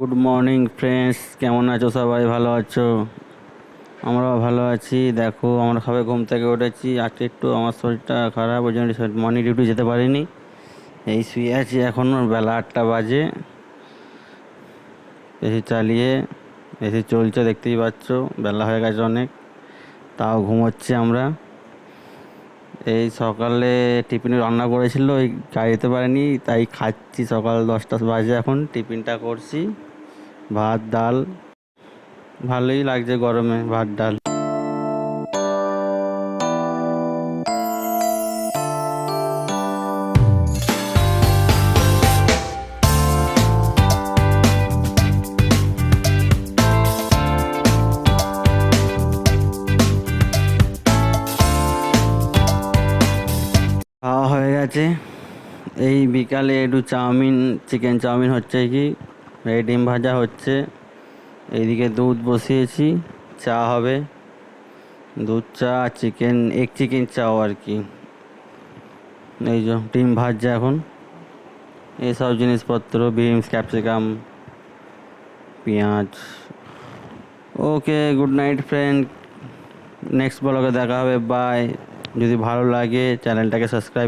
Good morning friends কেমন আছো সবাই? ভালো আছো? আমরাও ভালো আছি। দেখো, আমরা সবাই ঘুম থেকে উঠেছি। আজকে একটু আমার শরীরটা খারাপ, ওই জন্য মর্নিং ডিউটি যেতে পারিনি। এই শুয়ে আছি এখন, বেলা আটটা বাজে। এসি চালিয়ে, এসি চলছে, দেখতেই পাচ্ছ। বেলা হয়ে গেছে অনেক। তাও ঘুমোচ্ছি আমরা। এই সকালে টিফিনে রান্না করেছিল, ওই গাড়িতে পারিনি, তাই খাচ্ছি। সকাল দশটা বাজে এখন, টিফিনটা করছি। ভাত, ডাল। ভালোই লাগছে গরমে ভাত, ডাল। খাওয়া হয়ে গেছে। এই বিকালে একটু চাউমিন, চিকেন চাউমিন হচ্ছে কি? এই ডিম ভাজা হচ্ছে। এইদিকে দুধ বসিয়েছি, চা হবে। দুধ চা চিকেন এগ চিকেন চাও আর কি। এই যে ডিম ভাজা এখন। এইসব জিনিসপত্র বিনস ক্যাপসিকাম পেঁয়াজ। Okay good night friend next ব্লগে দেখা হবে বাই যদি ভালো লাগে চ্যানেলটাকে সাবস্ক্রাইব